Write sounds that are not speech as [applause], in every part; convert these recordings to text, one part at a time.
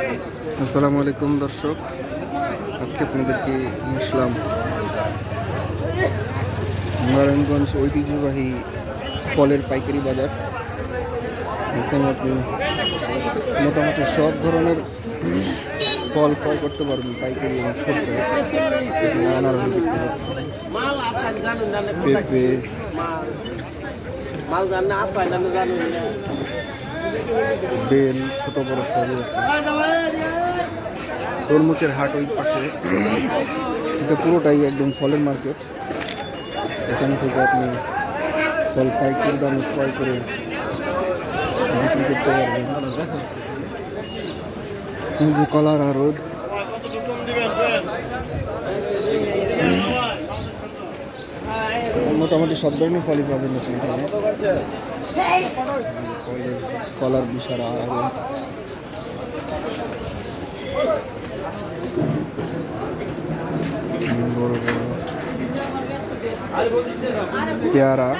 আসসালামু আলাইকুম দর্শক। আজকে আপনাদেরকে নিয়ে আসলাম নারায়ণগঞ্জ ঐতিহ্যবাহী ফলের পাইকারি বাজার। এখানে আপনি মোটামুটি সব ধরনের ফল ক্রয় করতে পারবেন, পাইকারি এবং খুচরা পেঁপে। বেল, ছোট বড় সবই আছে। তরমুজের হাট ওই পাশে। এটা পুরোটাই একদম ফলের মার্কেট। এখান থেকে আপনি ফল পাইকারি দামে ক্রয় করে বিক্রি করতে পারবেন। এই যে কলার আরদ মোটামুটি সব ধরনের ফলই পাবেন এখানে। কলার বড় বড় পেয়ারা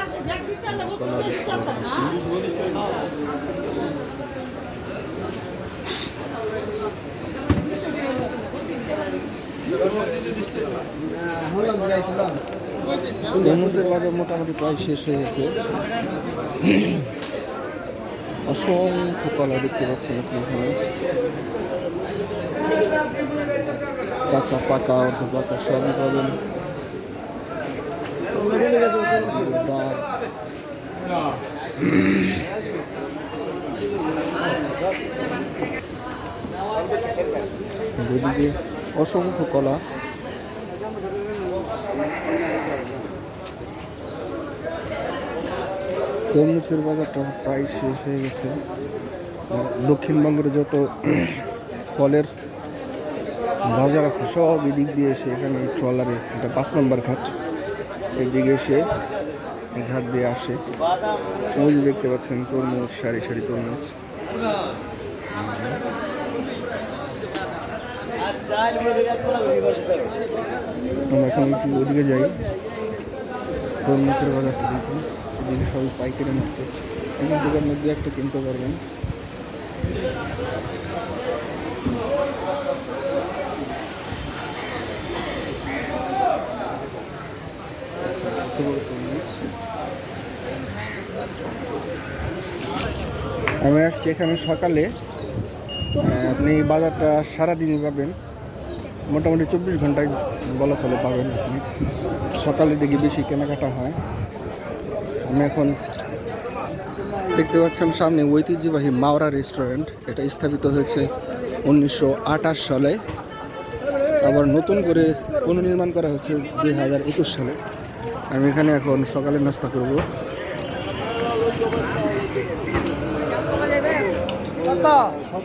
বাজার মোটামুটি প্রায় শেষ হয়ে গেছে। অসংখ্য কলা দেখতে পাচ্ছেন আপনি এখানে। কাঁচা পাকা অর্ধ পাকা সবই পাবেন। অসংখ্য কলা। তরমুজের বাজারটা প্রায় শেষ হয়ে গেছে। দক্ষিণবঙ্গের যত [clears throat] ফলের বাজার আছে, সব এদিক দিয়ে এসে এখানে ট্রলারে এটা পাঁচ নম্বর ঘাট, এদিকে এসে ঘাট দিয়ে আসে। ওই দেখতে পাচ্ছেন তরমুজ, সারি সারি তরমুজ। আমরা এখন একটু ওদিকে যাই। তরমুজের বাজারটা দেখি। এদিকে সবই পাইকারি মার্কেট এখান থেকে আপনি দু একটা কিনতে পারবেন। আমি আসছি এখানে সকালে। আপনি বাজারটা সারাদিনই পাবেন। মোটামুটি চব্বিশ ঘন্টায় বলা চলে পাবেন আপনি। সকালের দিকে বেশি কেনাকাটা হয়। আমি এখন দেখতে পাচ্ছেন সামনে ঐতিহ্যবাহী মাওরা রেস্টুরেন্ট। এটা স্থাপিত হয়েছে উনিশশো আঠাশ সালে। আবার নতুন করে পুনর্নির্মাণ করা হয়েছে দুই হাজার একুশ সালে। আমি এখানে এখন সকালে নাস্তা করব। সব